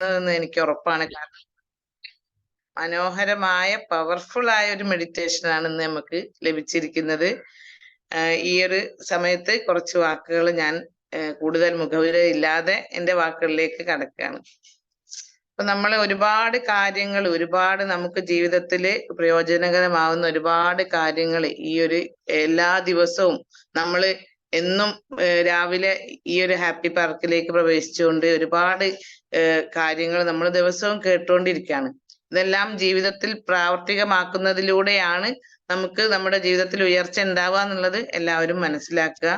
എന്ന് എനിക്ക് ഉറപ്പാണ് കാരണം മനോഹരമായ പവർഫുൾ ആയ ഒരു മെഡിറ്റേഷൻ ആണ് ഇന്ന് നമുക്ക് ലഭിച്ചിരിക്കുന്നത്. ഈ ഒരു സമയത്ത് കുറച്ച് വാക്കുകൾ ഞാൻ കൂടുതൽ മുഖവില ഇല്ലാതെ എന്റെ വാക്കുകളിലേക്ക് കടക്കുകയാണ്. അപ്പൊ നമ്മൾ ഒരുപാട് കാര്യങ്ങൾ ഒരുപാട് നമുക്ക് ജീവിതത്തിൽ പ്രയോജനകരമാവുന്ന ഒരുപാട് കാര്യങ്ങൾ ഈ ഒരു എല്ലാ ദിവസവും നമ്മൾ എന്നും രാവിലെ ഈ ഒരു ഹാപ്പി പാർക്കിലേക്ക് പ്രവേശിച്ചുകൊണ്ട് ഒരുപാട് കാര്യങ്ങൾ നമ്മൾ ദിവസവും കേട്ടുകൊണ്ടിരിക്കുകയാണ് ഇതെല്ലാം ജീവിതത്തിൽ പ്രാവർത്തികമാക്കുന്നതിലൂടെയാണ് നമുക്ക് നമ്മുടെ ജീവിതത്തിൽ ഉയർച്ച ഉണ്ടാവുക എന്നുള്ളത് എല്ലാവരും മനസ്സിലാക്കുക.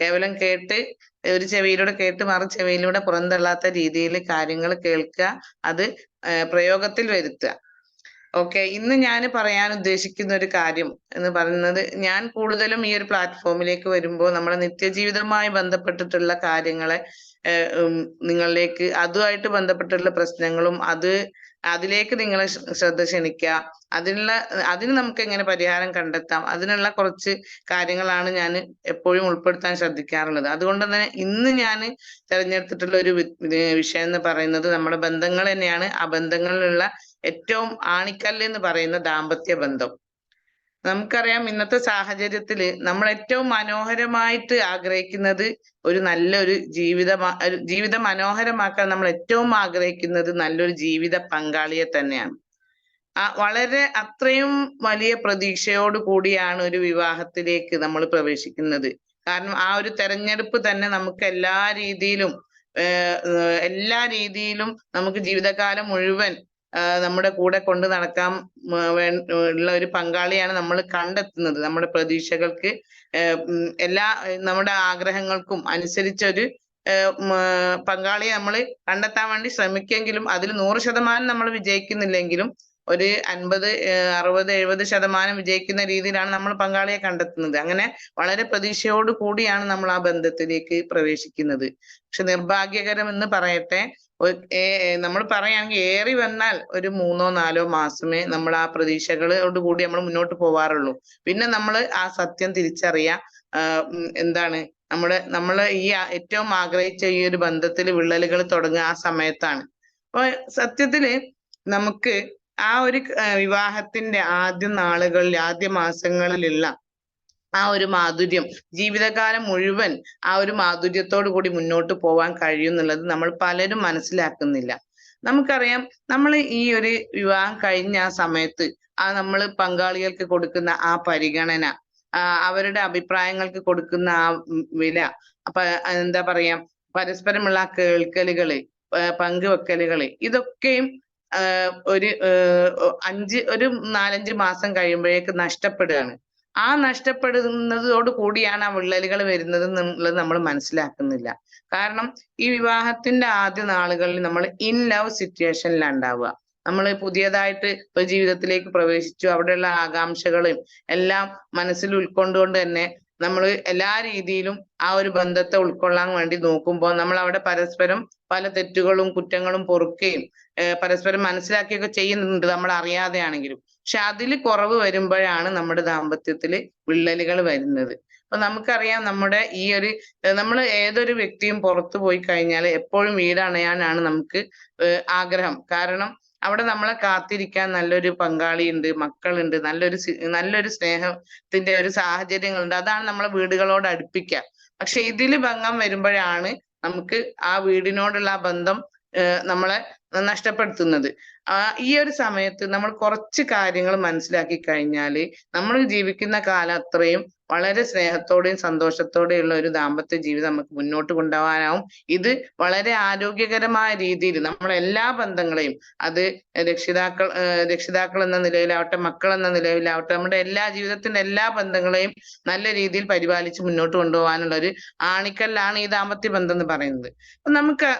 കേവലം കേട്ട് ഒരു ചെവിയിലൂടെ കേട്ട് മറു ചെവിയിലൂടെ പുറന്തള്ളാത്ത രീതിയിൽ കാര്യങ്ങൾ കേൾക്കുക. അത് പ്രയോഗത്തിൽ വരുത്തുക. ഓക്കെ ഇന്ന് ഞാൻ പറയാൻ ഉദ്ദേശിക്കുന്ന ഒരു കാര്യം എന്ന് പറയുന്നത് ഞാൻ കൂടുതലും ഈ ഒരു പ്ലാറ്റ്ഫോമിലേക്ക് വരുമ്പോൾ നമ്മുടെ നിത്യജീവിതവുമായി ബന്ധപ്പെട്ടിട്ടുള്ള കാര്യങ്ങളെ നിങ്ങളിലേക്ക് അതുമായിട്ട് ബന്ധപ്പെട്ടുള്ള പ്രശ്നങ്ങളും അത് അതിലേക്ക് നിങ്ങൾ ശ്രദ്ധ ക്ഷണിക്കുക അതിനുള്ള അതിന് നമുക്ക് എങ്ങനെ പരിഹാരം കണ്ടെത്താം അതിനുള്ള കുറച്ച് കാര്യങ്ങളാണ് ഞാൻ എപ്പോഴും ഉൾപ്പെടുത്താൻ ശ്രദ്ധിക്കാറുള്ളത്. അതുകൊണ്ട് തന്നെ ഇന്ന് ഞാൻ തിരഞ്ഞെടുത്തിട്ടുള്ള ഒരു വിഷയം എന്ന് പറയുന്നത് നമ്മുടെ ബന്ധങ്ങൾ തന്നെയാണ്. ആ ബന്ധങ്ങളിലുള്ള ഏറ്റവും ആണിക്കല്ല് എന്ന് പറയുന്ന ദാമ്പത്യ ബന്ധം. നമുക്കറിയാം ഇന്നത്തെ സാഹചര്യത്തിൽ നമ്മൾ ഏറ്റവും മനോഹരമായിട്ട് ആഗ്രഹിക്കുന്നത് ഒരു നല്ലൊരു ജീവിത ജീവിതം മനോഹരമാക്കാൻ നമ്മൾ ഏറ്റവും ആഗ്രഹിക്കുന്നത് നല്ലൊരു ജീവിത പങ്കാളിയെ തന്നെയാണ്. ആ വളരെ അത്രയും വലിയ പ്രതീക്ഷയോട് കൂടിയാണ് ഒരു വിവാഹത്തിലേക്ക് നമ്മൾ പ്രവേശിക്കുന്നത്. കാരണം ആ ഒരു തെരഞ്ഞെടുപ്പ് തന്നെ നമുക്ക് എല്ലാ രീതിയിലും എല്ലാ രീതിയിലും നമുക്ക് ജീവിതകാലം മുഴുവൻ നമ്മുടെ കൂടെ കൊണ്ട് നടക്കാൻ ഉള്ള ഒരു പങ്കാളിയാണ് നമ്മൾ കണ്ടെത്തുന്നത്. നമ്മുടെ പ്രതീക്ഷകൾക്ക് എല്ലാ നമ്മുടെ ആഗ്രഹങ്ങൾക്കും അനുസരിച്ചൊരു പങ്കാളിയെ നമ്മൾ കണ്ടെത്താൻ വേണ്ടി ശ്രമിക്കെങ്കിലും അതിൽ നൂറ് ശതമാനം നമ്മൾ വിജയിക്കുന്നില്ലെങ്കിലും ഒരു അൻപത് അറുപത് എഴുപത് ശതമാനം വിജയിക്കുന്ന രീതിയിലാണ് നമ്മൾ പങ്കാളിയെ കണ്ടെത്തുന്നത്. അങ്ങനെ വളരെ പ്രതീക്ഷയോട് കൂടിയാണ് നമ്മൾ ആ ബന്ധത്തിലേക്ക് പ്രവേശിക്കുന്നത്. പക്ഷെ നിർഭാഗ്യകരം എന്ന് പറയട്ടെ നമ്മൾ പറയുകയാണെങ്കിൽ ഏറി വന്നാൽ ഒരു മൂന്നോ നാലോ മാസമേ നമ്മൾ ആ പ്രതീക്ഷകളോട് കൂടി നമ്മൾ മുന്നോട്ട് പോവാറുള്ളൂ. പിന്നെ നമ്മൾ ആ സത്യം തിരിച്ചറിയാ എന്താണ് നമ്മുടെ നമ്മൾ ഈ ഏറ്റവും ആഗ്രഹിച്ച ഈ ഒരു ബന്ധത്തിൽ വിള്ളലുകൾ തുടങ്ങുക ആ സമയത്താണ്. അപ്പൊ സത്യത്തിൽ നമുക്ക് ആ ഒരു വിവാഹത്തിന്റെ ആദ്യ നാളുകളിൽ ആദ്യ മാസങ്ങളിലുള്ള ആ ഒരു മാധുര്യം. ജീവിതകാലം മുഴുവൻ ആ ഒരു മാധുര്യത്തോടു കൂടി മുന്നോട്ട് പോവാൻ കഴിയുന്നുള്ളത് നമ്മൾ പലരും മനസ്സിലാക്കുന്നില്ല. നമുക്കറിയാം നമ്മൾ ഈ ഒരു വിവാഹം കഴിഞ്ഞ ആ സമയത്ത് ആ നമ്മൾ പങ്കാളികൾക്ക് കൊടുക്കുന്ന ആ പരിഗണന അവരുടെ അഭിപ്രായങ്ങൾക്ക് കൊടുക്കുന്ന ആ വില അപ്പൊ എന്താ പറയാ പരസ്പരമുള്ള കേൾക്കലുകൾ പങ്കുവെക്കലുകൾ ഇതൊക്കെയും ഒരു അഞ്ച് ഒരു നാലഞ്ച് മാസം കഴിയുമ്പോഴേക്ക് നഷ്ടപ്പെടുകയാണ്. ആ നഷ്ടപ്പെടുന്നതോട് കൂടിയാണ് ആ വിള്ളലുകൾ വരുന്നത് എന്നുള്ളത് നമ്മൾ മനസ്സിലാക്കുന്നില്ല. കാരണം ഈ വിവാഹത്തിന്റെ ആദ്യ നാളുകളിൽ നമ്മൾ ഇൻ ലവ് സിറ്റുവേഷനിലാണ് ഉണ്ടാവുക. നമ്മൾ പുതിയതായിട്ട് ഒരു ജീവിതത്തിലേക്ക് പ്രവേശിച്ചു. അവിടെയുള്ള ആകാംക്ഷകളും എല്ലാം മനസ്സിൽ ഉൾക്കൊണ്ടുകൊണ്ട് തന്നെ നമ്മൾ എല്ലാ രീതിയിലും ആ ഒരു ബന്ധത്തെ ഉൾക്കൊള്ളാൻ വേണ്ടി നോക്കുമ്പോൾ നമ്മൾ അവിടെ പരസ്പരം പല തെറ്റുകളും കുറ്റങ്ങളും പൊറുക്കുകയും പരസ്പരം മനസ്സിലാക്കിയൊക്കെ ചെയ്യുന്നുണ്ട് നമ്മൾ അറിയാതെയാണെങ്കിലും. പക്ഷെ അതിൽ കുറവ് വരുമ്പോഴാണ് നമ്മുടെ ദാമ്പത്യത്തിൽ വിള്ളലുകൾ വരുന്നത്. അപ്പൊ നമുക്കറിയാം നമ്മുടെ ഈ ഒരു നമ്മൾ ഏതൊരു വ്യക്തിയും പുറത്തു പോയി കഴിഞ്ഞാൽ എപ്പോഴും വീടണയാനാണ് നമുക്ക് ആഗ്രഹം. കാരണം അവിടെ നമ്മളെ കാത്തിരിക്കാൻ നല്ലൊരു പങ്കാളിയുണ്ട് മക്കളുണ്ട് നല്ലൊരു നല്ലൊരു സ്നേഹത്തിന്റെ ഒരു സാഹചര്യങ്ങളുണ്ട്. അതാണ് നമ്മളെ വീടുകളോട് അടുപ്പിക്കുക. പക്ഷെ ഇതിൽ ഭംഗം വരുമ്പോഴാണ് നമുക്ക് ആ വീടിനോടുള്ള ആ ബന്ധം നമ്മളെ നഷ്ടപ്പെടുത്തുന്നത്. ആ ഈ ഒരു സമയത്ത് നമ്മൾ കുറച്ച് കാര്യങ്ങൾ മനസ്സിലാക്കി കഴിഞ്ഞാൽ നമ്മൾ ജീവിക്കുന്ന കാലം അത്രയും വളരെ സ്നേഹത്തോടെയും സന്തോഷത്തോടെയുള്ള ഒരു ദാമ്പത്യ ജീവിതം നമുക്ക് മുന്നോട്ട് കൊണ്ടുപോകാനാവും. ഇത് വളരെ ആരോഗ്യകരമായ രീതിയിൽ നമ്മളെ എല്ലാ ബന്ധങ്ങളെയും അത് രക്ഷിതാക്കൾ രക്ഷിതാക്കൾ എന്ന നിലയിലാവട്ടെ മക്കൾ എന്ന നിലയിലാവട്ടെ നമ്മുടെ എല്ലാ ജീവിതത്തിന്റെ എല്ലാ ബന്ധങ്ങളെയും നല്ല രീതിയിൽ പരിപാലിച്ച് മുന്നോട്ട് കൊണ്ടുപോകാനുള്ള ഒരു ആണിക്കല്ലാണ് ഈ ദാമ്പത്യ ബന്ധം എന്ന് പറയുന്നത്. അപ്പൊ നമുക്ക്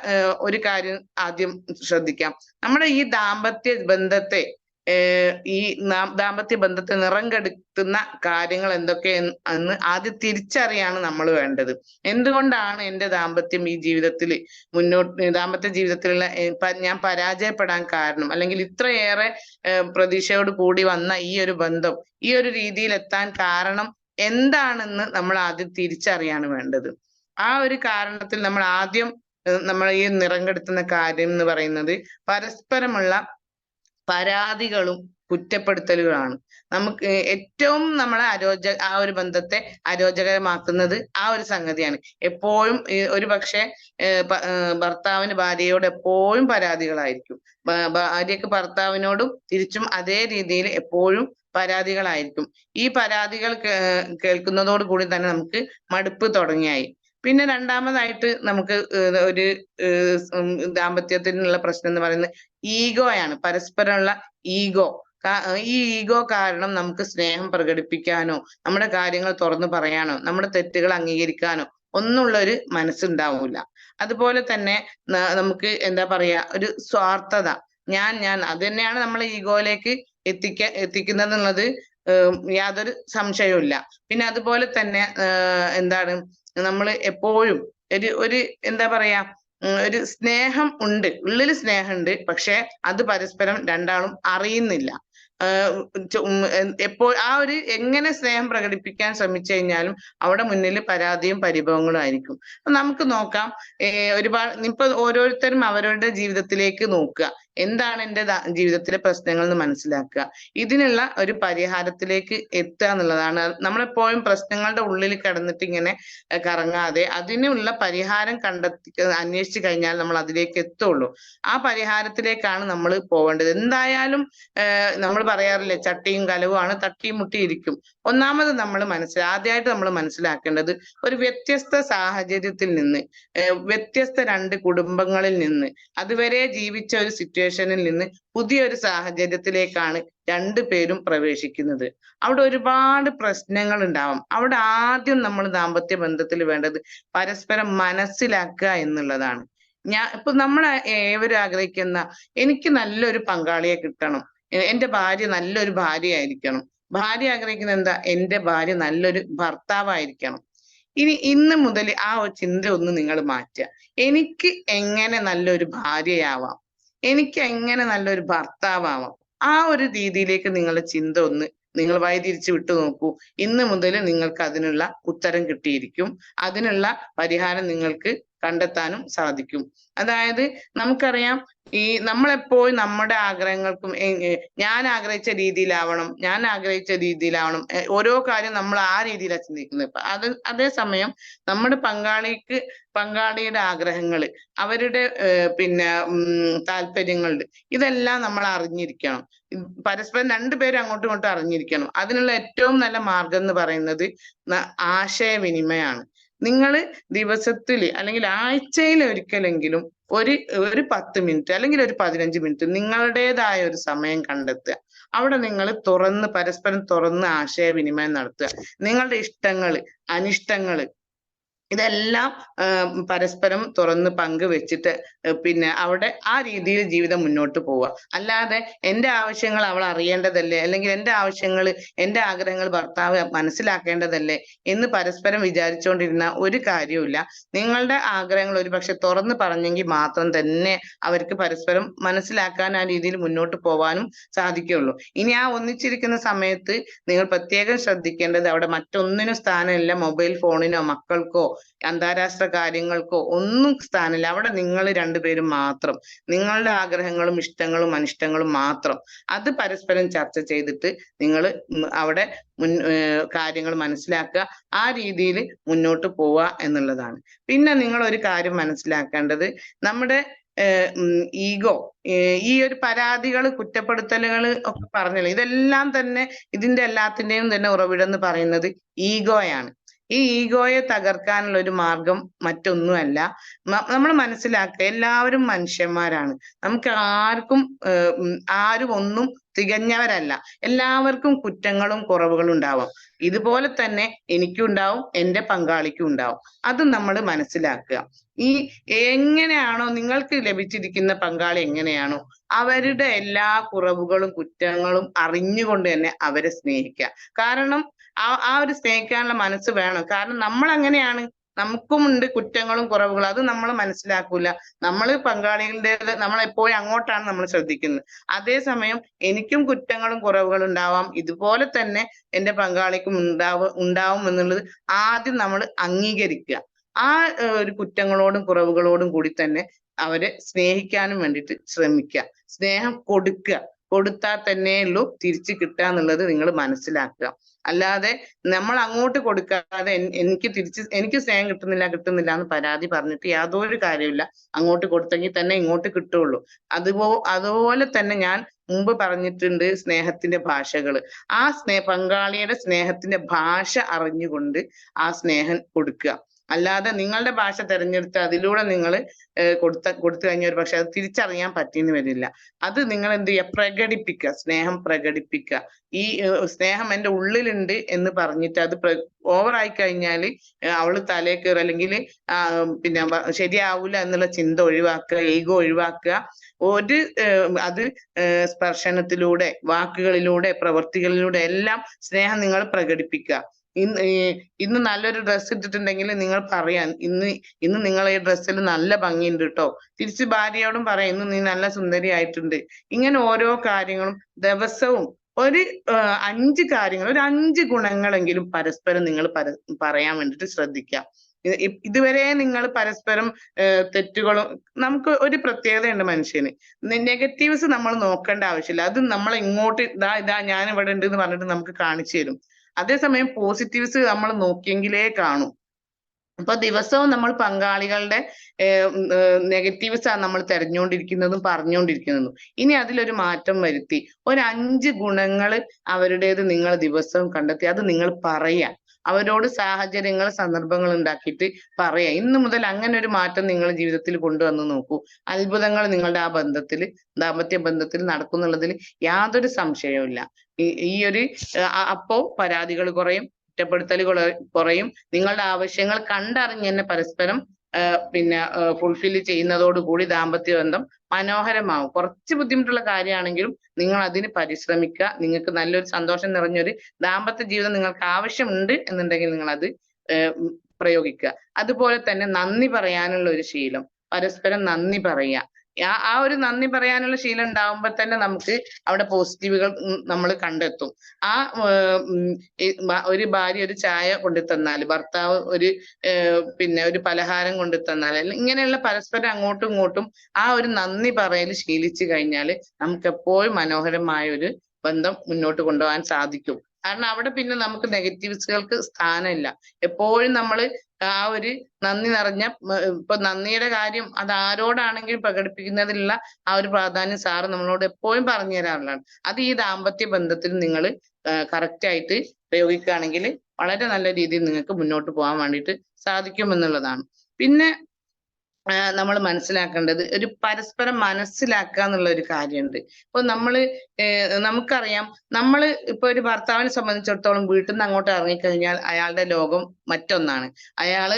ഒരു കാര്യം ആദ്യം ശ്രദ്ധിക്കാം. നമ്മുടെ ഈ ദാമ്പത്യ ബന്ധത്തെ ഈ ദാമ്പത്യ ബന്ധത്തെ നിറം കെടുത്തുന്ന കാര്യങ്ങൾ എന്തൊക്കെ എന്ന് ആദ്യം തിരിച്ചറിയാണ് നമ്മൾ വേണ്ടത്. എന്തുകൊണ്ടാണ് എന്റെ ദാമ്പത്യം ഈ ജീവിതത്തിൽ മുന്നോട്ട് ദാമ്പത്യ ജീവിതത്തിലുള്ള ഞാൻ പരാജയപ്പെടാൻ കാരണം അല്ലെങ്കിൽ ഇത്രയേറെ പ്രതീക്ഷയോട് കൂടി വന്ന ഈ ഒരു ബന്ധം ഈ ഒരു രീതിയിൽ എത്താൻ കാരണം എന്താണെന്ന് നമ്മൾ ആദ്യം തിരിച്ചറിയാണ് വേണ്ടത്. ആ ഒരു കാരണത്തിൽ നമ്മൾ ആദ്യം നമ്മൾ ഈ നിറം കെടുത്തുന്ന കാര്യം എന്ന് പറയുന്നത് പരസ്പരമുള്ള പരാതികളും കുറ്റപ്പെടുത്തലുകളാണ്. നമുക്ക് ഏറ്റവും നമ്മളെ അരോച ആ ഒരു ബന്ധത്തെ അരോചകരമാക്കുന്നത് ആ ഒരു സംഗതിയാണ്. എപ്പോഴും ഒരു പക്ഷെ ഭർത്താവിന് ഭാര്യയോട് എപ്പോഴും പരാതികളായിരിക്കും. ഭാര്യക്ക് ഭർത്താവിനോടും തിരിച്ചും അതേ രീതിയിൽ എപ്പോഴും പരാതികളായിരിക്കും. ഈ പരാതികൾ കേൾക്കുന്നതോട് കൂടി തന്നെ നമുക്ക് മടുപ്പ് തുടങ്ങിയായി. പിന്നെ രണ്ടാമതായിട്ട് നമുക്ക് ഒരു ദാമ്പത്യത്തിനുള്ള പ്രശ്നം എന്ന് പറയുന്നത് ഈഗോയാണ് പരസ്പരമുള്ള ഈഗോ. ഈ ഈഗോ കാരണം നമുക്ക് സ്നേഹം പ്രകടിപ്പിക്കാനോ നമ്മുടെ കാര്യങ്ങൾ തുറന്നു പറയാനോ നമ്മുടെ തെറ്റുകൾ അംഗീകരിക്കാനോ ഒന്നുള്ള ഒരു മനസ്സുണ്ടാവൂല. അതുപോലെ തന്നെ നമുക്ക് എന്താ പറയാ ഒരു സ്വാർത്ഥത. ഞാൻ ഞാൻ അത് തന്നെയാണ് നമ്മളെ ഈഗോയിലേക്ക് എത്തിക്ക എത്തിക്കുന്നത് എന്നുള്ളത് യാതൊരു സംശയവും പിന്നെ അതുപോലെ തന്നെ എന്താണ് നമ്മൾ എപ്പോഴും ഒരു ഒരു എന്താ പറയാ ഒരു സ്നേഹം ഉണ്ട്. ഉള്ളിൽ സ്നേഹമുണ്ട് പക്ഷെ അത് പരസ്പരം രണ്ടാളും അറിയുന്നില്ല. ആഹ് ചു- ഉം എ- എപ്പോൾ ആ ഒരു എങ്ങനെ സ്നേഹം പ്രകടിപ്പിക്കാൻ ശ്രമിച്ചു കഴിഞ്ഞാലും അവിടെ മുന്നിൽ പരാതിയും പരിഭവങ്ങളും ആയിരിക്കും. നമുക്ക് നോക്കാം. ഒരുപാട് ഇപ്പൊ ഓരോരുത്തരും അവരവരുടെ ജീവിതത്തിലേക്ക് നോക്കുക. എന്താണ് എന്റെ ജീവിതത്തിലെ പ്രശ്നങ്ങൾ എന്ന് മനസ്സിലാക്കുക. ഇതിനുള്ള ഒരു പരിഹാരത്തിലേക്ക് എത്തുക എന്നുള്ളതാണ്. നമ്മളെപ്പോഴും പ്രശ്നങ്ങളുടെ ഉള്ളിൽ കിടന്നിട്ട് ഇങ്ങനെ കറങ്ങാതെ അതിനുള്ള പരിഹാരം കണ്ടെത്തി അന്വേഷിച്ചു കഴിഞ്ഞാൽ നമ്മൾ അതിലേക്ക് എത്തുള്ളൂ. ആ പരിഹാരത്തിലേക്കാണ് നമ്മൾ പോവേണ്ടത്. എന്തായാലും നമ്മൾ പറയാറില്ലേ ചട്ടിയും കലവുമാണ് തട്ടിയും മുട്ടിയിരിക്കും ഒന്നാമത് നമ്മൾ മനസ്സിൽ ആദ്യമായിട്ട് നമ്മൾ മനസ്സിലാക്കേണ്ടത് ഒരു വ്യത്യസ്ത സാഹചര്യത്തിൽ നിന്ന് വ്യത്യസ്ത രണ്ട് കുടുംബങ്ങളിൽ നിന്ന് അതുവരെ ജീവിച്ച ഒരു സിറ്റുവേഷനിൽ നിന്ന് പുതിയൊരു സാഹചര്യത്തിലേക്കാണ് രണ്ടു പേരും പ്രവേശിക്കുന്നത്. അവിടെ ഒരുപാട് പ്രശ്നങ്ങൾ ഉണ്ടാവും അവിടെ ആദ്യം നമ്മൾ ദാമ്പത്യ ബന്ധത്തിൽ വേണ്ടത് പരസ്പരം മനസ്സിലാക്കുക എന്നുള്ളതാണ്. ഞാൻ ഇപ്പൊ നമ്മൾ ഏവരും ആഗ്രഹിക്കുന്ന എനിക്ക് നല്ലൊരു പങ്കാളിയെ കിട്ടണം. എന്റെ ഭാര്യ നല്ലൊരു ഭാര്യയായിരിക്കണം. ഭാര്യ ആഗ്രഹിക്കുന്ന എന്താ? എന്റെ ഭാര്യ നല്ലൊരു ഭർത്താവായിരിക്കണം. ഇനി ഇന്ന് മുതൽ ആ ചിന്ത ഒന്ന് നിങ്ങൾ മാറ്റുക. എനിക്ക് എങ്ങനെ നല്ലൊരു ഭാര്യയാവാം? എനിക്ക് എങ്ങനെ നല്ലൊരു ഭർത്താവാവാം? ആ ഒരു രീതിയിലേക്ക് നിങ്ങളുടെ ചിന്ത ഒന്ന് നിങ്ങൾ വഴിതിരിച്ചു വിട്ടു നോക്കൂ. ഇന്ന് മുതൽ നിങ്ങൾക്ക് അതിനുള്ള ഉത്തരം കിട്ടിയിരിക്കും. അതിനുള്ള പരിഹാരം നിങ്ങൾക്ക് കണ്ടെത്താനും സാധിക്കും. അതായത് നമുക്കറിയാം ഈ നമ്മളെപ്പോഴും നമ്മുടെ ആഗ്രഹങ്ങൾക്കും ഞാൻ ആഗ്രഹിച്ച രീതിയിലാവണം ഞാൻ ആഗ്രഹിച്ച രീതിയിലാവണം ഓരോ കാര്യം നമ്മൾ ആ രീതിയിലാണ് ചിന്തിക്കുന്നത്. അത് അതേസമയം നമ്മുടെ പങ്കാളിക്ക് പങ്കാളിയുടെ ആഗ്രഹങ്ങൾ അവരുടെ പിന്നെ താല്പര്യങ്ങളുണ്ട് ഇതെല്ലാം നമ്മൾ അറിഞ്ഞിരിക്കണം. പരസ്പരം രണ്ടുപേരും അങ്ങോട്ടും ഇങ്ങോട്ടും അറിഞ്ഞിരിക്കണം. അതിനുള്ള ഏറ്റവും നല്ല മാർഗം എന്ന് പറയുന്നത് ആശയവിനിമയമാണ്. നിങ്ങൾ ദിവസത്തിൽ അല്ലെങ്കിൽ ആഴ്ചയിൽ ഒരിക്കലെങ്കിലും ഒരു ഒരു പത്ത് മിനിറ്റ് അല്ലെങ്കിൽ ഒരു പതിനഞ്ച് മിനിറ്റ് നിങ്ങളുടേതായ ഒരു സമയം കണ്ടെത്തുക. അവിടെ നിങ്ങൾ തുറന്ന് പരസ്പരം തുറന്ന് ആശയവിനിമയം നടത്തുക. നിങ്ങളുടെ ഇഷ്ടങ്ങൾ അനിഷ്ടങ്ങൾ ഇതെല്ലാം പരസ്പരം തുറന്ന് പങ്കുവെച്ചിട്ട് പിന്നെ അവിടെ ആ രീതിയിൽ ജീവിതം മുന്നോട്ട് പോവുക. അല്ലാതെ എന്റെ ആവശ്യങ്ങൾ അവൾ അറിയേണ്ടതല്ലേ? അല്ലെങ്കിൽ എന്റെ ആവശ്യങ്ങൾ എന്റെ ആഗ്രഹങ്ങൾ ഭർത്താവ് മനസ്സിലാക്കേണ്ടതല്ലേ? എന്ന് പരസ്പരം വിചാരിച്ചുകൊണ്ടിരുന്ന ഒരു കാര്യവുമില്ല. നിങ്ങളുടെ ആഗ്രഹങ്ങൾ ഒരു പക്ഷെ തുറന്ന് പറഞ്ഞെങ്കിൽ മാത്രം തന്നെ അവർക്ക് പരസ്പരം മനസ്സിലാക്കാൻ ആ രീതിയിൽ മുന്നോട്ട് പോവാനും സാധിക്കുകയുള്ളൂ. ഇനി ആ ഒന്നിച്ചിരിക്കുന്ന സമയത്ത് നിങ്ങൾ പ്രത്യേകം ശ്രദ്ധിക്കേണ്ടത് അവിടെ മറ്റൊന്നിനും സ്ഥാനമില്ല. മൊബൈൽ ഫോണിനോ മക്കൾക്കോ അന്താരാഷ്ട്ര കാര്യങ്ങൾക്കോ ഒന്നും സ്ഥാനമില്ല. അവിടെ നിങ്ങൾ രണ്ടുപേരും മാത്രം. നിങ്ങളുടെ ആഗ്രഹങ്ങളും ഇഷ്ടങ്ങളും അനിഷ്ടങ്ങളും മാത്രം. അത് പരസ്പരം ചർച്ച ചെയ്തിട്ട് നിങ്ങൾ അവിടെ മുൻ കാര്യങ്ങൾ മനസ്സിലാക്കുക ആ രീതിയിൽ മുന്നോട്ട് പോവുക എന്നുള്ളതാണ്. പിന്നെ നിങ്ങൾ ഒരു കാര്യം മനസ്സിലാക്കേണ്ടത് നമ്മുടെ ഈഗോ ഈ ഒരു പരാതികൾ കുറ്റപ്പെടുത്തലുകൾ ഒക്കെ പറഞ്ഞല്ലോ. ഇതെല്ലാം തന്നെ ഇതിന്റെ എല്ലാത്തിന്റെയും തന്നെ ഉറവിടം എന്ന് പറയുന്നത് ഈഗോയാണ്. ഈ ഈഗോയെ തകർക്കാനുള്ള ഒരു മാർഗം മറ്റൊന്നുമല്ല. നമ്മൾ മനസ്സിലാക്കുക എല്ലാവരും മനുഷ്യന്മാരാണ്. നമുക്ക് ആർക്കും ആരും ഒന്നും തികഞ്ഞവരല്ല. എല്ലാവർക്കും കുറ്റങ്ങളും കുറവുകളും ഉണ്ടാവും. ഇതുപോലെ തന്നെ എനിക്കും ഉണ്ടാവും എന്റെ പങ്കാളിക്കും ഉണ്ടാവും. അത് നമ്മൾ മനസ്സിലാക്കുക. ഈ എങ്ങനെയാണോ നിങ്ങൾക്ക് ലഭിച്ചിരിക്കുന്ന പങ്കാളി എങ്ങനെയാണോ അവരുടെ എല്ലാ കുറവുകളും കുറ്റങ്ങളും അറിഞ്ഞുകൊണ്ട് തന്നെ അവരെ സ്നേഹിക്കുക. കാരണം ആ ആ ഒരു സ്നേഹിക്കാനുള്ള മനസ്സ് വേണം. കാരണം നമ്മൾ അങ്ങനെയാണ് നമുക്കും ഉണ്ട് കുറ്റങ്ങളും കുറവുകളും. അത് നമ്മൾ മനസ്സിലാക്കൂല. നമ്മൾ പങ്കാളികളുടെ നമ്മൾ എപ്പോഴും അങ്ങോട്ടാണ് നമ്മൾ ശ്രദ്ധിക്കുന്നത്. അതേസമയം എനിക്കും കുറ്റങ്ങളും കുറവുകളും ഉണ്ടാവാം. ഇതുപോലെ തന്നെ എന്റെ പങ്കാളിക്കും ഉണ്ടാവും ഉണ്ടാവും എന്നുള്ളത് ആദ്യം നമ്മൾ അംഗീകരിക്കുക. ആ ഒരു കുറ്റങ്ങളോടും കുറവുകളോടും കൂടി തന്നെ അവരെ സ്നേഹിക്കാനും വേണ്ടിയിട്ട് ശ്രമിക്കുക. സ്നേഹം കൊടുക്കുക. കൊടുത്താൽ തന്നെ ഉള്ളൂ തിരിച്ചു കിട്ടുക എന്നുള്ളത് നിങ്ങൾ മനസ്സിലാക്കുക. അല്ലാതെ നമ്മൾ അങ്ങോട്ട് കൊടുക്കാതെ എനിക്ക് തിരിച്ച് എനിക്ക് സ്നേഹം കിട്ടുന്നില്ല കിട്ടുന്നില്ല എന്ന് പരാതി പറഞ്ഞിട്ട് യാതൊരു കാര്യമില്ല അങ്ങോട്ട് കൊടുത്തെങ്കിൽ തന്നെ ഇങ്ങോട്ട് കിട്ടുള്ളൂ അതുപോ അതുപോലെ തന്നെ ഞാൻ മുമ്പ് പറഞ്ഞിട്ടുണ്ട് സ്നേഹത്തിന്റെ ഭാഷകൾ ആ സ്നേഹ പങ്കാളിയുടെ സ്നേഹത്തിന്റെ ഭാഷ അറിഞ്ഞുകൊണ്ട് ആ സ്നേഹം കൊടുക്കുക. അല്ലാതെ നിങ്ങളുടെ ഭാഷ തിരഞ്ഞെടുത്ത് അതിലൂടെ നിങ്ങൾ കൊടുത്ത കൊടുത്തു കഴിഞ്ഞാൽ ഒരു പക്ഷെ അത് തിരിച്ചറിയാൻ പറ്റിയെന്ന് വരില്ല. അത് നിങ്ങൾ എന്ത് ചെയ്യുക പ്രകടിപ്പിക്കുക. സ്നേഹം പ്രകടിപ്പിക്കുക. ഈ സ്നേഹം എന്റെ ഉള്ളിലുണ്ട് എന്ന് പറഞ്ഞിട്ട് അത് ഓവർ ആയി കഴിഞ്ഞാൽ അവൾ തലേ കയറി. അല്ലെങ്കിൽ പിന്നെ ശരിയാവൂല എന്നുള്ള ചിന്ത ഒഴിവാക്കുക ഈഗോ ഒഴിവാക്കുക. ഒരു അത് സ്പർശനത്തിലൂടെ വാക്കുകളിലൂടെ പ്രവൃത്തികളിലൂടെ എല്ലാം സ്നേഹം നിങ്ങൾ പ്രകടിപ്പിക്കുക. ഇന്ന് ഇന്ന് നല്ലൊരു ഡ്രസ്സ് ഇട്ടിട്ടുണ്ടെങ്കിൽ നിങ്ങൾ പറയാൻ ഇന്ന് ഇന്ന് നിങ്ങൾ ഈ ഡ്രസ്സിൽ നല്ല ഭംഗിയുണ്ട് കേട്ടോ തിരിച്ച് ഭാര്യയോടും പറയാം ഇന്ന് നീ നല്ല സുന്ദരിയായിട്ടുണ്ട്. ഇങ്ങനെ ഓരോ കാര്യങ്ങളും ദിവസവും ഒരു അഞ്ച് കാര്യങ്ങൾ ഒരു അഞ്ച് ഗുണങ്ങളെങ്കിലും പരസ്പരം നിങ്ങൾ പര പറയാൻ വേണ്ടിട്ട് ശ്രദ്ധിക്കുക ഇതുവരെ നിങ്ങൾ പരസ്പരം തെറ്റുകളും നമുക്ക് ഒരു പ്രത്യേകതയുണ്ട് മനുഷ്യന്. നെഗറ്റീവ്സ് നമ്മൾ നോക്കേണ്ട ആവശ്യമില്ല. അത് നമ്മൾ ഇങ്ങോട്ട് ഇതാ ഇതാ ഞാൻ ഇവിടെ ഉണ്ട് എന്ന് പറഞ്ഞിട്ട് നമുക്ക് കാണിച്ചു തരും. അതേസമയം പോസിറ്റീവ്സ് നമ്മൾ നോക്കിയെങ്കിലേ കാണൂ. അപ്പൊ ദിവസവും നമ്മൾ പങ്കാളികളുടെ നെഗറ്റീവ്സ് ആണ് നമ്മൾ തെരഞ്ഞുകൊണ്ടിരിക്കുന്നതും പറഞ്ഞുകൊണ്ടിരിക്കുന്നതും. ഇനി അതിലൊരു മാറ്റം വരുത്തി. ഒരു അഞ്ച് ഗുണങ്ങൾ അവരുടേത് നിങ്ങൾ ദിവസവും കണ്ടെത്തി. അത് നിങ്ങൾ പറയാ അവരോട് സാഹചര്യങ്ങൾ സന്ദർഭങ്ങൾ ഉണ്ടാക്കിയിട്ട് പറയാ. ഇന്ന് മുതൽ അങ്ങനെ ഒരു മാറ്റം നിങ്ങൾ ജീവിതത്തിൽ കൊണ്ടുവന്ന് നോക്കൂ. അത്ഭുതങ്ങൾ നിങ്ങളുടെ ആ ബന്ധത്തിൽ ദാമ്പത്യ ബന്ധത്തിൽ നടക്കുന്നുള്ളതിൽ യാതൊരു സംശയവുമില്ല ഈ ഒരു അപ്പോ പരാതികൾ കുറയും കുറ്റപ്പെടുത്തലുകൾ കുറയും. നിങ്ങളുടെ ആവശ്യങ്ങൾ കണ്ടറിഞ്ഞ് തന്നെ പരസ്പരം പിന്നെ ഫുൾഫിൽ ചെയ്യുന്നതോടുകൂടി ദാമ്പത്യ ബന്ധം മനോഹരമാവും. കുറച്ച് ബുദ്ധിമുട്ടുള്ള കാര്യമാണെങ്കിലും നിങ്ങൾ അതിന് പരിശ്രമിക്കുക. നിങ്ങൾക്ക് നല്ലൊരു സന്തോഷം നിറഞ്ഞൊരു ദാമ്പത്യ ജീവിതം നിങ്ങൾക്ക് ആവശ്യമുണ്ട് എന്നുണ്ടെങ്കിൽ നിങ്ങൾ അത് പ്രയോഗിക്കുക. അതുപോലെ തന്നെ നന്ദി പറയാനുള്ള ഒരു ശീലം. പരസ്പരം നന്ദി പറയുക. ആ ഒരു നന്ദി പറയാനുള്ള ശീലം ഉണ്ടാവുമ്പോൾ തന്നെ നമുക്ക് അവിടെ പോസിറ്റീവുകൾ നമ്മൾ കണ്ടെത്തും. ആ ഒരു ഭാര്യ ഒരു ചായ കൊണ്ടു തന്നാൽ ഭർത്താവ് ഒരു പിന്നെ ഒരു പലഹാരം കൊണ്ടു തന്നാൽ ഇങ്ങനെയുള്ള പരസ്പരം അങ്ങോട്ടും ഇങ്ങോട്ടും ആ ഒരു നന്ദി പറയൽ ശീലിച്ചു കഴിഞ്ഞാൽ നമുക്ക് എപ്പോഴും മനോഹരമായ ഒരു ബന്ധം മുന്നോട്ട് കൊണ്ടുപോകാൻ സാധിക്കും. കാരണം അവിടെ പിന്നെ നമുക്ക് നെഗറ്റീവ്സുകൾക്ക് സ്ഥാനമില്ല. എപ്പോഴും നമ്മൾ ആ ഒരു നന്ദി നിറഞ്ഞ ഇപ്പൊ നന്ദിയുടെ കാര്യം അത് ആരോടാണെങ്കിലും പ്രകടിപ്പിക്കുന്നതിലുള്ള ആ ഒരു പ്രാധാന്യം സാറ് നമ്മളോട് എപ്പോഴും പറഞ്ഞു തരാറുള്ളതാണ്. അത് ഈ ദാമ്പത്യ ബന്ധത്തിൽ നിങ്ങൾ കറക്റ്റ് ആയിട്ട് പ്രയോഗിക്കുകയാണെങ്കിൽ വളരെ നല്ല രീതിയിൽ നിങ്ങൾക്ക് മുന്നോട്ട് പോകാൻ വേണ്ടിയിട്ട് സാധിക്കുമെന്നുള്ളതാണ്. പിന്നെ നമ്മൾ മനസ്സിലാക്കേണ്ടത് ഒരു പരസ്പരം മനസ്സിലാക്കുക എന്നുള്ള ഒരു കാര്യമുണ്ട്. ഇപ്പൊ നമ്മൾ നമുക്കറിയാം നമ്മൾ ഇപ്പൊ ഒരു ഭർത്താവിനെ സംബന്ധിച്ചിടത്തോളം വീട്ടിൽ നിന്ന് അങ്ങോട്ട് ഇറങ്ങിക്കഴിഞ്ഞാൽ അയാളുടെ ലോകം മറ്റൊന്നാണ്. അയാൾ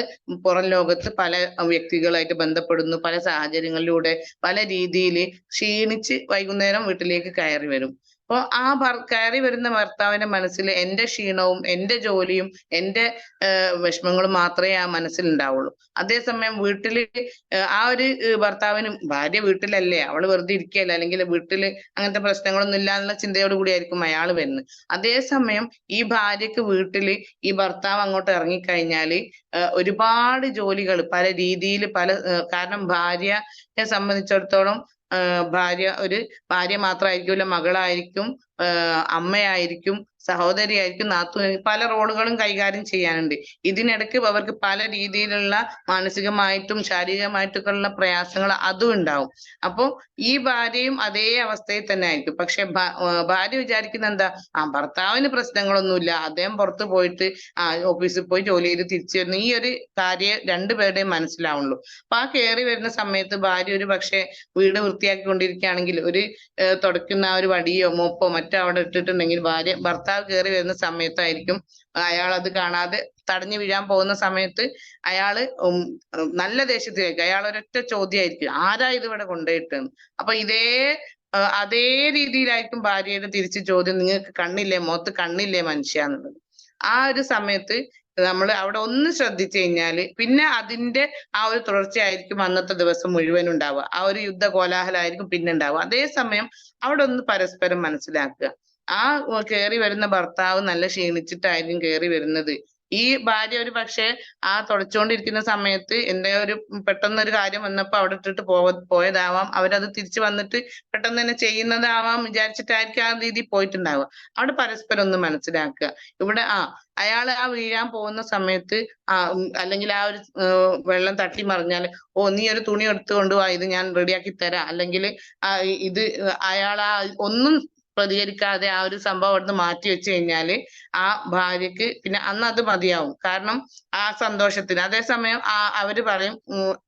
പുറം ലോകത്ത് പല വ്യക്തികളായിട്ട് ബന്ധപ്പെടുന്നു പല സാഹചര്യങ്ങളിലൂടെ പല രീതിയിൽ ക്ഷീണിച്ച് വൈകുന്നേരം വീട്ടിലേക്ക് കയറി വരും. അപ്പൊ ആ കയറി വരുന്ന ഭർത്താവിന്റെ മനസ്സിൽ എന്റെ ക്ഷീണവും എന്റെ ജോലിയും ഏഹ് വിഷമങ്ങളും മാത്രമേ ആ മനസ്സിൽ ഉണ്ടാവുള്ളൂ അതേസമയം വീട്ടിൽ ഏഹ് ആ ഒരു ഭർത്താവിനും ഭാര്യ വീട്ടിലല്ലേ അവൾ വെറുതെ ഇരിക്കുകയല്ല അല്ലെങ്കിൽ വീട്ടിൽ അങ്ങനത്തെ പ്രശ്നങ്ങളൊന്നും ഇല്ല എന്നുള്ള ചിന്തയോട് കൂടിയായിരിക്കും അയാൾ വരുന്നത്. അതേസമയം ഈ ഭാര്യക്ക് വീട്ടിൽ ഈ ഭർത്താവ് അങ്ങോട്ട് ഇറങ്ങിക്കഴിഞ്ഞാൽ ഏഹ് ഒരുപാട് ജോലികൾ പല രീതിയിൽ പല കാരണം ഭാര്യയെ സംബന്ധിച്ചിടത്തോളം ഭാര്യ ഒരു ഭാര്യ മാത്രമായിരിക്കില്ല മകളായിരിക്കും അമ്മയായിരിക്കും സഹോദരിയായിരിക്കും നാത്തു പല റോളുകളും കൈകാര്യം ചെയ്യാനുണ്ട്. ഇതിനിടയ്ക്ക് അവർക്ക് പല രീതിയിലുള്ള മാനസികമായിട്ടും ശാരീരികമായിട്ടൊക്കെ ഉള്ള പ്രയാസങ്ങൾ അതും ഉണ്ടാവും. അപ്പോ ഈ ഭാര്യയും അതേ അവസ്ഥയിൽ തന്നെ ആയിരിക്കും. പക്ഷെ ഭാര്യ വിചാരിക്കുന്ന എന്താ? ആ ഭർത്താവിന് പ്രശ്നങ്ങളൊന്നുമില്ല. അദ്ദേഹം പുറത്തു പോയിട്ട് ആ ഓഫീസിൽ പോയി ജോലി ചെയ്ത് തിരിച്ചു വരുന്നു. ഈ ഒരു കാര്യം രണ്ടുപേരുടെയും മനസ്സിലാവുള്ളൂ. അപ്പൊ ആ കയറി വരുന്ന സമയത്ത് ഭാര്യ ഒരു പക്ഷെ വീട് വൃത്തിയാക്കി കൊണ്ടിരിക്കുകയാണെങ്കിൽ ഒരു തുടയ്ക്കുന്ന ആ ഒരു വടിയോ മോപ്പോ മറ്റോ അവിടെ ഇട്ടിട്ടുണ്ടെങ്കിൽ ഭാര്യ ഭർത്താവ് കയറി വരുന്ന സമയത്തായിരിക്കും അയാൾ അത് കാണാതെ തടഞ്ഞു വീഴാൻ പോകുന്ന സമയത്ത് അയാൾ നല്ല ദേഷ്യത്തിലേക്ക് അയാൾ ഒരൊറ്റ ചോദ്യമായിരിക്കും ആരാ ഇത് ഇവിടെ കൊണ്ടുപോയിട്ടെന്ന് അപ്പൊ ഇതേ അതേ രീതിയിലായിരിക്കും ഭാര്യയുടെ തിരിച്ച് ചോദ്യം നിങ്ങൾക്ക് കണ്ണില്ലേ? മുഖത്ത് കണ്ണില്ലേ മനുഷ്യ? എന്നുള്ളത്. ആ ഒരു സമയത്ത് നമ്മൾ അവിടെ ഒന്ന് ശ്രദ്ധിച്ചു കഴിഞ്ഞാൽ പിന്നെ അതിന്റെ ആ ഒരു തുടർച്ചയായിരിക്കും അന്നത്തെ ദിവസം മുഴുവൻ ഉണ്ടാവുക. ആ ഒരു യുദ്ധ കോലാഹലമായിരിക്കും പിന്നെ ഉണ്ടാവുക. അതേസമയം അവിടെ ഒന്ന് പരസ്പരം മനസ്സിലാക്കുക. ആ കയറി വരുന്ന ഭർത്താവ് നല്ല ക്ഷീണിച്ചിട്ടായിരിക്കും കയറി വരുന്നത്. ഈ ഭാര്യ ഒരു പക്ഷേ ആ തുടച്ചുകൊണ്ടിരിക്കുന്ന സമയത്ത് എന്റെ ഒരു പെട്ടെന്ന് ഒരു കാര്യം വന്നപ്പോ അവിടെ ഇട്ടിട്ട് പോ പോയതാവാം. അവരത് തിരിച്ചു വന്നിട്ട് പെട്ടെന്ന് തന്നെ ചെയ്യുന്നതാവാം വിചാരിച്ചിട്ടായിരിക്കും ആ രീതി പോയിട്ടുണ്ടാവുക. അവിടെ പരസ്പരം ഒന്ന് മനസ്സിലാക്കുക. ഇവിടെ ആ അയാൾ ആ വീഴാൻ പോകുന്ന സമയത്ത് ആ അല്ലെങ്കിൽ ആ ഒരു വെള്ളം തട്ടി മറിഞ്ഞാൽ ഓ നീ ഒരു തുണി എടുത്തു കൊണ്ടുപോവാ ഇത് ഞാൻ റെഡിയാക്കി തരാം. അല്ലെങ്കിൽ ഇത് അയാൾ ആ ഒന്നും പ്രതികരിക്കാതെ ആ ഒരു സംഭവം അവിടുന്ന് മാറ്റി വെച്ച് കഴിഞ്ഞാൽ ആ ഭാര്യക്ക് പിന്നെ അന്ന് അത് മതിയാവും. കാരണം ആ സന്തോഷത്തിന്. അതേസമയം ആ അവർ പറയും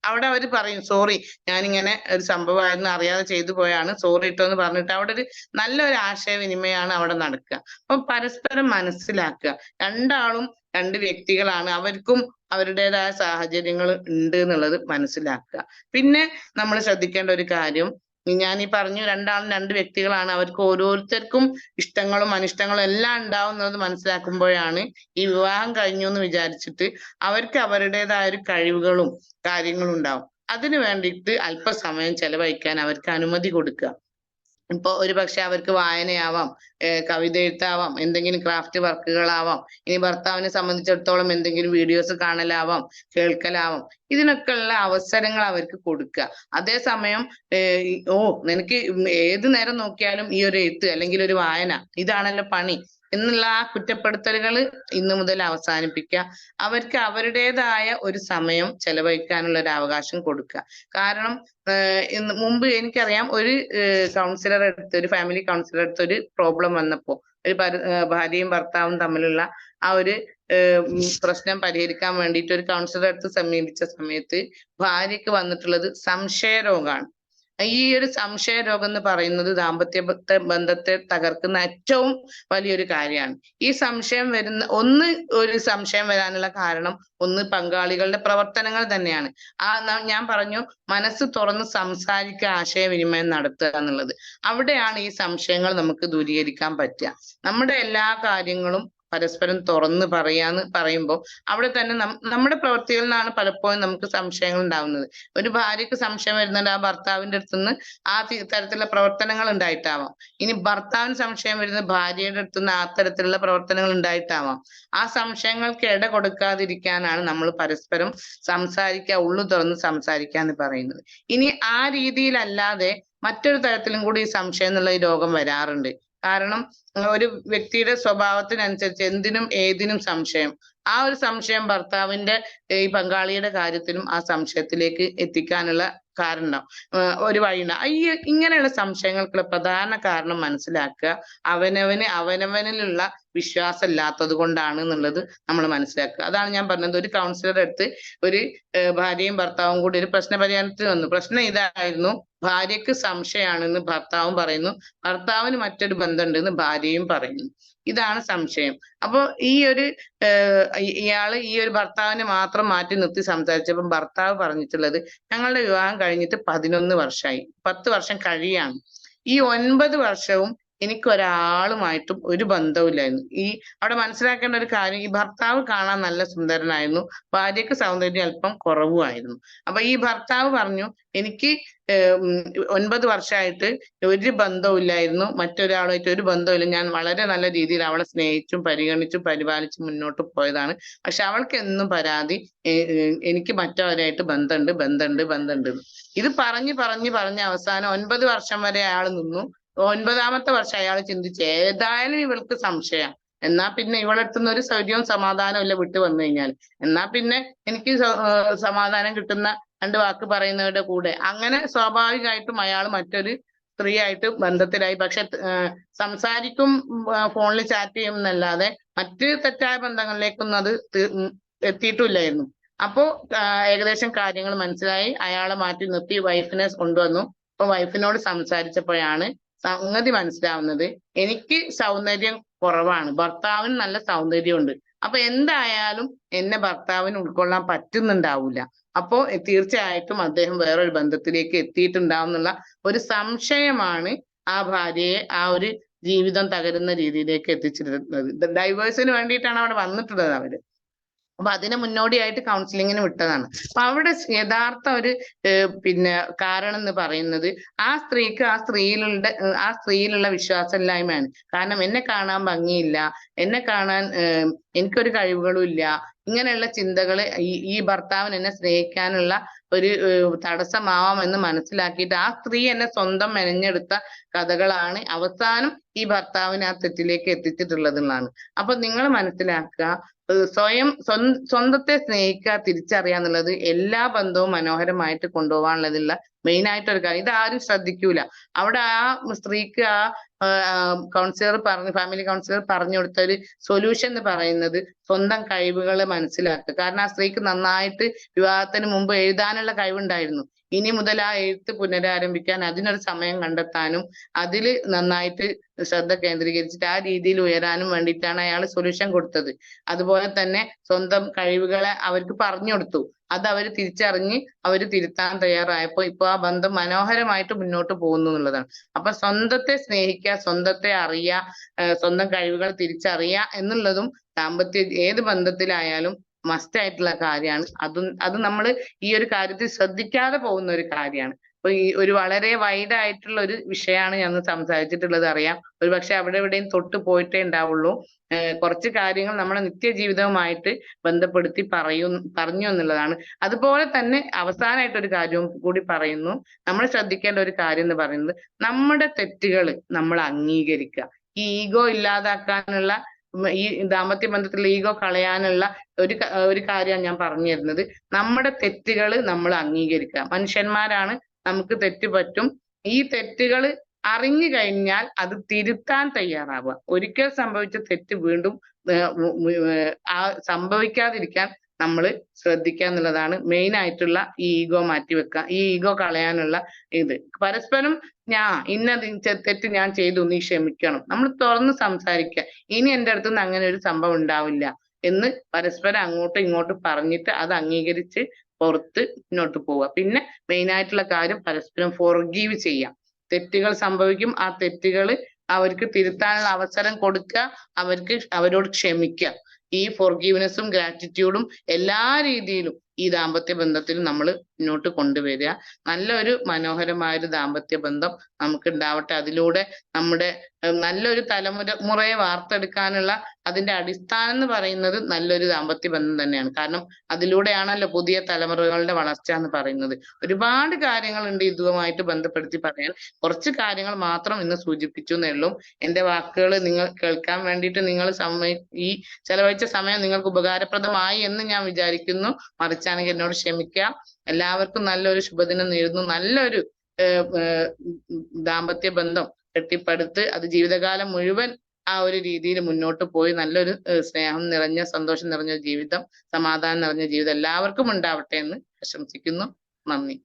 അവിടെ അവർ പറയും സോറി ഞാനിങ്ങനെ ഒരു സംഭവമായിരുന്നു അറിയാതെ ചെയ്തു പോയാണ് സോറി ഇട്ടോ എന്ന് പറഞ്ഞിട്ട്. അവിടെ ഒരു നല്ലൊരു ആശയവിനിമയമാണ് അവിടെ നടക്കുക. അപ്പൊ പരസ്പരം മനസ്സിലാക്കുക. രണ്ടാളും രണ്ട് വ്യക്തികളാണ്. അവർക്കും അവരുടേതായ സാഹചര്യങ്ങൾ ഉണ്ട് എന്നുള്ളത് മനസ്സിലാക്കുക. പിന്നെ നമ്മൾ ശ്രദ്ധിക്കേണ്ട ഒരു കാര്യം ഞാൻ ഈ പറഞ്ഞു രണ്ടാളും രണ്ട് വ്യക്തികളാണ്. അവർക്ക് ഓരോരുത്തർക്കും ഇഷ്ടങ്ങളും അനിഷ്ടങ്ങളും എല്ലാം ഉണ്ടാവുന്നത് മനസ്സിലാക്കുമ്പോഴാണ് ഈ വിവാഹം കഴിഞ്ഞു എന്ന് വിചാരിച്ചിട്ട് അവർക്ക് അവരുടേതായ ഒരു കഴിവുകളും കാര്യങ്ങളും ഉണ്ടാവും. അതിനു വേണ്ടിയിട്ട് അല്പസമയം ചെലവഴിക്കാൻ അവർക്ക് അനുമതി കൊടുക്കുക. ഇപ്പൊ ഒരു പക്ഷെ അവർക്ക് വായനയാവാം കവിത എഴുത്താവാം എന്തെങ്കിലും ക്രാഫ്റ്റ് വർക്കുകളാവാം ഇനി ഭർത്താവിനെ സംബന്ധിച്ചിടത്തോളം എന്തെങ്കിലും വീഡിയോസ് കാണലാവാം കേൾക്കലാവാം ഇതിനൊക്കെയുള്ള അവസരങ്ങൾ അവർക്ക് കൊടുക്കുക. അതേസമയം ഓ നിനക്ക് ഏത് നേരം നോക്കിയാലും ഈ ഒരു എഴുത്ത് അല്ലെങ്കിൽ ഒരു വായന ഇതാണല്ലോ പണി. എന്നുള്ള ആ കുറ്റപ്പെടുത്തലുകൾ ഇന്നു മുതൽ അവസാനിപ്പിക്കുക. അവർക്ക് അവരുടേതായ ഒരു സമയം ചെലവഴിക്കാനുള്ള ഒരു അവകാശം കൊടുക്കുക. കാരണം മുമ്പ് എനിക്കറിയാം ഒരു കൗൺസിലർ എടുത്ത് ഒരു ഫാമിലി കൗൺസിലർ എടുത്ത് ഒരു പ്രോബ്ലം വന്നപ്പോൾ ഒരു ഭര- ഭാര്യയും ഭർത്താവും തമ്മിലുള്ള ആ ഒരു പ്രശ്നം പരിഹരിക്കാൻ വേണ്ടിയിട്ട് ഒരു കൗൺസിലർ അടുത്ത് സമീപിച്ച സമയത്ത് ഭാര്യക്ക് വന്നിട്ടുള്ളത് സംശയരോഗമാണ് ഈ ഒരു സംശയ രോഗം എന്ന് പറയുന്നത് ദാമ്പത്യ ബന്ധത്തെ തകർക്കുന്ന ഏറ്റവും വലിയൊരു കാര്യമാണ് ഈ സംശയം വരുന്ന ഒന്ന് ഒരു സംശയം വരാനുള്ള കാരണം ഒന്ന് പങ്കാളികളുടെ പ്രവർത്തനങ്ങൾ തന്നെയാണ്. ആ ഞാൻ പറഞ്ഞു മനസ്സ് തുറന്ന് സംസാരിക്കുക ആശയവിനിമയം നടത്തുക എന്നുള്ളത്. അവിടെയാണ് ഈ സംശയങ്ങൾ നമുക്ക് ദൂരീകരിക്കാൻ പറ്റുക. നമ്മുടെ എല്ലാ കാര്യങ്ങളും പരസ്പരം തുറന്ന് പറയാന്ന് പറയുമ്പോൾ അവിടെ തന്നെ നമ്മുടെ പ്രവൃത്തികളിൽ നിന്നാണ് പലപ്പോഴും നമുക്ക് സംശയങ്ങൾ ഉണ്ടാവുന്നത്. ഒരു ഭാര്യക്ക് സംശയം വരുന്നുണ്ട് ആ ഭർത്താവിന്റെ അടുത്തുനിന്ന് ആ തരത്തിലുള്ള പ്രവർത്തനങ്ങൾ ഉണ്ടായിട്ടാവാം. ഇനി ഭർത്താവിന് സംശയം വരുന്നത് ഭാര്യയുടെ അടുത്തുനിന്ന് ആ തരത്തിലുള്ള പ്രവർത്തനങ്ങൾ ഉണ്ടായിട്ടാവാം. ആ സംശയങ്ങൾക്ക് ഇട കൊടുക്കാതിരിക്കാനാണ് നമ്മൾ പരസ്പരം സംസാരിക്കുക ഉള്ളു തുറന്ന് സംസാരിക്കുക എന്ന് പറയുന്നത്. ഇനി ആ രീതിയിലല്ലാതെ മറ്റൊരു തരത്തിലും കൂടി ഈ സംശയം എന്നുള്ള ഈ രോഗം വരാറുണ്ട്. കാരണം ഒരു വ്യക്തിയുടെ സ്വഭാവത്തിനനുസരിച്ച് എന്തിനും ഏതിനും സംശയം. ആ ഒരു സംശയം ഭർത്താവിന്റെ ഈ പങ്കാളിയുടെ കാര്യത്തിലും ആ സംശയത്തിലേക്ക് എത്തിക്കാനുള്ള കാരണം ഒരു വഴിയുണ്ട്. ഈ ഇങ്ങനെയുള്ള സംശയങ്ങൾക്കുള്ള പ്രധാന കാരണം മനസ്സിലാക്കുക. അവനവന് അവനവനിലുള്ള വിശ്വാസം ഇല്ലാത്തത് കൊണ്ടാണ് എന്നുള്ളത് നമ്മൾ മനസ്സിലാക്കുക. അതാണ് ഞാൻ പറഞ്ഞത്. ഒരു കൗൺസിലർ അടുത്ത് ഒരു ഭാര്യയും ഭർത്താവും കൂടി ഒരു പ്രശ്ന പരിഹാരത്തിന് വന്നു. പ്രശ്നം ഇതായിരുന്നു. ഭാര്യക്ക് സംശയമാണെന്ന് ഭർത്താവും പറയുന്നു. ഭർത്താവിന് മറ്റൊരു ബന്ധമുണ്ടെന്ന് ഭാര്യയും പറയുന്നു. ഇതാണ് സംശയം. അപ്പോൾ ഈ ഒരു ഇയാൾ ഈ ഒരു ഭർത്താവിനെ മാത്രം മാറ്റി നിർത്തി സംസാരിച്ചപ്പോൾ ഭർത്താവ് പറഞ്ഞിട്ടുള്ളത് ഞങ്ങളുടെ വിവാഹം കഴിഞ്ഞിട്ട് പതിനൊന്ന് വർഷമായി. പത്ത് വർഷം കഴിയാണ്. ഈ ഒൻപത് വർഷവും എനിക്ക് ഒരാളുമായിട്ടും ഒരു ബന്ധവുമില്ലായിരുന്നു. ഈ അവിടെ മനസ്സിലാക്കേണ്ട ഒരു കാര്യം ഈ ഭർത്താവ് കാണാൻ നല്ല സുന്ദരനായിരുന്നു. ഭാര്യക്ക് സൗന്ദര്യം അല്പം കുറവുമായിരുന്നു. അപ്പൊ ഈ ഭർത്താവ് പറഞ്ഞു എനിക്ക് ഒൻപത് വർഷമായിട്ട് ഒരു ബന്ധവുമില്ലായിരുന്നു. മറ്റൊരാളുമായിട്ട് ഒരു ബന്ധവുമില്ല. ഞാൻ വളരെ നല്ല രീതിയിൽ അവളെ സ്നേഹിച്ചും പരിഗണിച്ചും പരിപാലിച്ചും മുന്നോട്ട് പോയതാണ്. പക്ഷെ അവൾക്ക് എന്നും പരാതി എനിക്ക് മറ്റവരായിട്ട് ബന്ധമുണ്ട് ബന്ധമുണ്ട് ബന്ധമുണ്ട് ഇത് പറഞ്ഞു പറഞ്ഞു പറഞ്ഞ് അവസാനം ഒൻപത് വർഷം വരെ അയാൾ നിന്നു. ഒൻപതാമത്തെ വർഷം അയാൾ ചിന്തിച്ചു ഏതായാലും ഇവൾക്ക് സംശയം. എന്നാ പിന്നെ ഇവളെടുത്തുന്ന ഒരു സൗര്യവും സമാധാനവും ഇല്ല വിട്ടു വന്നു കഴിഞ്ഞാൽ. എന്നാ പിന്നെ എനിക്ക് സമാധാനം കിട്ടുന്ന രണ്ട് വാക്ക് പറയുന്നവരുടെ കൂടെ. അങ്ങനെ സ്വാഭാവികമായിട്ടും അയാൾ മറ്റൊരു സ്ത്രീ ആയിട്ട് ബന്ധത്തിലായി. പക്ഷെ സംസാരിക്കും ഫോണിൽ ചാറ്റ് ചെയ്യും എന്നല്ലാതെ മറ്റ് തെറ്റായ ബന്ധങ്ങളിലേക്കൊന്നും അത് എത്തിയിട്ടില്ലായിരുന്നു. അപ്പോ ഏകദേശം കാര്യങ്ങൾ മനസ്സിലായി. അയാളെ മാറ്റി നിർത്തി വൈഫിനെ കൊണ്ടുവന്നു. അപ്പൊ വൈഫിനോട് സംസാരിച്ചപ്പോഴാണ് സംഗതി മനസ്സിലാവുന്നത് എനിക്ക് സൗന്ദര്യം കുറവാണ്. ഭർത്താവിന് നല്ല സൗന്ദര്യമുണ്ട്. അപ്പൊ എന്തായാലും എന്നെ ഭർത്താവിന് ഉൾക്കൊള്ളാൻ പറ്റുന്നുണ്ടാവില്ല അപ്പോ തീർച്ചയായിട്ടും അദ്ദേഹം വേറൊരു ബന്ധത്തിലേക്ക് എത്തിയിട്ടുണ്ടാവും എന്നുള്ള ഒരു സംശയമാണ് ആ ഭാര്യയെ ആ ഒരു ജീവിതം തകരുന്ന രീതിയിലേക്ക് എത്തിച്ചിരുന്നത്. ഡൈവേഴ്സിന് വേണ്ടിയിട്ടാണ് അവിടെ വന്നിട്ടുള്ളത് അവർ. അപ്പൊ അതിന് മുന്നോടിയായിട്ട് കൗൺസിലിങ്ങിന് വിട്ടതാണ്. അപ്പൊ അവിടെ യഥാർത്ഥ ഒരു പിന്നെ കാരണം എന്ന് പറയുന്നത് ആ സ്ത്രീക്ക് ആ സ്ത്രീയിലുള്ള ആ സ്ത്രീയിലുള്ള വിശ്വാസമില്ലായ്മയാണ്. കാരണം എന്നെ കാണാൻ ഭംഗിയില്ല. എന്നെ കാണാൻ എനിക്കൊരു കഴിവുകളും ഇല്ല. ഇങ്ങനെയുള്ള ചിന്തകൾ ഈ ഈ ഭർത്താവിന് എന്നെ സ്നേഹിക്കാനുള്ള ഒരു തടസ്സമാവാം എന്ന് മനസ്സിലാക്കിയിട്ട് ആ സ്ത്രീ എന്നെ സ്വന്തം മെനഞ്ഞെടുത്ത കഥകളാണ് അവസാനം ഈ ഭർത്താവിനെ ആ തെറ്റിലേക്ക് എത്തിച്ചിട്ടുള്ളത് എന്നാണ് അപ്പൊ നിങ്ങൾ മനസ്സിലാക്കുക സ്വയം സ്വന്തത്തെ സ്നേഹിക്കുക തിരിച്ചറിയുക എന്നുള്ളത് എല്ലാ ബന്ധവും മനോഹരമായിട്ട് കൊണ്ടുപോകാനുള്ളതുള്ള മെയിൻ ആയിട്ടൊരു കാര്യം. ഇതാരും ശ്രദ്ധിക്കൂല. അവിടെ ആ സ്ത്രീക്ക് ആ കൗൺസിലർ പറഞ്ഞു ഫാമിലി കൗൺസിലർ പറഞ്ഞു കൊടുത്ത ഒരു സൊല്യൂഷൻ എന്ന് പറയുന്നത് സ്വന്തം കഴിവുകളെ മനസ്സിലാക്കുക. കാരണം ആ സ്ത്രീക്ക് നന്നായിട്ട് വിവാഹത്തിന് മുമ്പ് എഴുതാനുള്ള കഴിവുണ്ടായിരുന്നു. ഇനി മുതൽ ആ എഴുത്ത് പുനരാരംഭിക്കാൻ അതിനൊരു സമയം കണ്ടെത്താനും അതിൽ നന്നായിട്ട് ശ്രദ്ധ കേന്ദ്രീകരിച്ചിട്ട് ആ രീതിയിൽ ഉയരാനും വേണ്ടിയിട്ടാണ് അയാൾ സൊല്യൂഷൻ കൊടുത്തത്. അതുപോലെ തന്നെ സ്വന്തം കഴിവുകളെ അവർക്ക് പറഞ്ഞു കൊടുത്തു. അത് അവർ തിരിച്ചറിഞ്ഞ് അവർ തിരുത്താൻ തയ്യാറായപ്പോൾ ഇപ്പൊ ആ ബന്ധം മനോഹരമായിട്ട് മുന്നോട്ട് പോകുന്നു എന്നുള്ളതാണ്. അപ്പൊ സ്വന്തത്തെ സ്നേഹിക്കുക സ്വന്തത്തെ അറിയുക സ്വന്തം കഴിവുകൾ തിരിച്ചറിയുക എന്നുള്ളതും ദാമ്പത്യ ഏത് ബന്ധത്തിലായാലും മസ്റ്റ് ആയിട്ടുള്ള കാര്യമാണ്. അതും അത് നമ്മൾ ഈ ഒരു കാര്യത്തിൽ ശ്രദ്ധിക്കാതെ പോകുന്ന ഒരു കാര്യമാണ്. അപ്പൊ ഈ ഒരു വളരെ വൈഡ് ആയിട്ടുള്ള ഒരു വിഷയമാണ് ഞാൻ സംസാരിച്ചിട്ടുള്ളത് അറിയാം. ഒരു പക്ഷെ അവിടെ എവിടെയും തൊട്ട് പോയിട്ടേ ഉണ്ടാവുള്ളൂ. കുറച്ച് കാര്യങ്ങൾ നമ്മുടെ നിത്യജീവിതവുമായിട്ട് ബന്ധപ്പെടുത്തി പറയും പറഞ്ഞു എന്നുള്ളതാണ്. അതുപോലെ തന്നെ അവസാനമായിട്ട് ഒരു കാര്യവും കൂടി പറയുന്നു. നമ്മൾ ശ്രദ്ധിക്കേണ്ട ഒരു കാര്യം എന്ന് പറയുന്നത് നമ്മുടെ തെറ്റുകൾ നമ്മൾ അംഗീകരിക്കുക. ഈ ഈഗോ ഇല്ലാതാക്കാനുള്ള ഈ ദാമ്പത്യ ബന്ധത്തിൽ ഈഗോ കളയാനുള്ള ഒരു ഒരു കാര്യമാണ് ഞാൻ പറഞ്ഞു തരുന്നത് നമ്മുടെ തെറ്റുകൾ നമ്മൾ അംഗീകരിക്കുക. മനുഷ്യന്മാരാണ് നമുക്ക് തെറ്റ് പറ്റും. ഈ തെറ്റുകൾ അറിഞ്ഞു കഴിഞ്ഞാൽ അത് തിരുത്താൻ തയ്യാറാവുക. ഒരിക്കൽ സംഭവിച്ച തെറ്റ് വീണ്ടും ആ സംഭവിക്കാതിരിക്കാൻ നമ്മൾ ശ്രദ്ധിക്കുക എന്നുള്ളതാണ് മെയിൻ ആയിട്ടുള്ള ഈ ഈഗോ മാറ്റി വെക്കുക. ഈ ഈഗോ കളയാനുള്ള ഇത്. പരസ്പരം ഞാൻ ഇന്ന തെറ്റ് ഞാൻ ചെയ്തു നീ ക്ഷമിക്കണം. നമ്മൾ തുറന്ന് സംസാരിക്കുക. ഇനി എന്റെ അടുത്ത് നിന്ന് അങ്ങനെ ഒരു സംഭവം ഉണ്ടാവില്ല എന്ന് പരസ്പരം അങ്ങോട്ടും ഇങ്ങോട്ടും പറഞ്ഞിട്ട് അത് അംഗീകരിച്ച് പുറത്ത് മുന്നോട്ട് പോവുക. പിന്നെ മെയിൻ ആയിട്ടുള്ള കാര്യം പരസ്പരം ഫോർഗീവ് ചെയ്യാം തെറ്റുകൾ സംഭവിക്കും. ആ തെറ്റുകൾ അവർക്ക് തിരുത്താനുള്ള അവസരം കൊടുക്കുക. അവർക്ക് അവരോട് ക്ഷമിക്കുക. ഈ ഫോർഗീവ്നെസ്സും ഗ്രാറ്റിറ്റ്യൂഡും എല്ലാ രീതിയിലും ഈ ദാമ്പത്യ ബന്ധത്തിൽ നമ്മൾ മുന്നോട്ട് കൊണ്ടുവരിക. നല്ലൊരു മനോഹരമായ ഒരു ദാമ്പത്യ ബന്ധം നമുക്ക് ഉണ്ടാവട്ടെ അതിലൂടെ നമ്മുടെ നല്ലൊരു തലമുറ മുറയെ വാർത്തെടുക്കാനുള്ള അതിന്റെ അടിസ്ഥാനം എന്ന് പറയുന്നത് നല്ലൊരു ദാമ്പത്യ ബന്ധം തന്നെയാണ്. കാരണം അതിലൂടെയാണല്ലോ പുതിയ തലമുറകളുടെ വളർച്ച എന്ന് പറയുന്നത്. ഒരുപാട് കാര്യങ്ങളുണ്ട് ഇതുമായിട്ട് ബന്ധപ്പെടുത്തി പറയാൻ. കുറച്ച് കാര്യങ്ങൾ മാത്രം ഇന്ന് സൂചിപ്പിച്ചു എന്നേ ഉള്ളൂ എന്റെ വാക്കുകൾ നിങ്ങൾ കേൾക്കാൻ വേണ്ടിയിട്ട് നിങ്ങൾ സമയം ഈ ചെലവഴിച്ച സമയം നിങ്ങൾക്ക് ഉപകാരപ്രദമായി എന്ന് ഞാൻ വിചാരിക്കുന്നു. മറിച്ചാണെങ്കിൽ എന്നോട് ക്ഷമിക്കുക എല്ലാവർക്കും നല്ലൊരു ശുഭദിനം നേരുന്നു. നല്ലൊരു ദാമ്പത്യ ബന്ധം കെട്ടിപ്പടുത്ത് അത് ജീവിതകാലം മുഴുവൻ ആ ഒരു രീതിയിൽ മുന്നോട്ട് പോയി നല്ലൊരു സ്നേഹം നിറഞ്ഞ സന്തോഷം നിറഞ്ഞ ജീവിതം സമാധാനം നിറഞ്ഞ ജീവിതം എല്ലാവർക്കും ഉണ്ടാവട്ടെ എന്ന് ആശംസിക്കുന്നു. നന്ദി.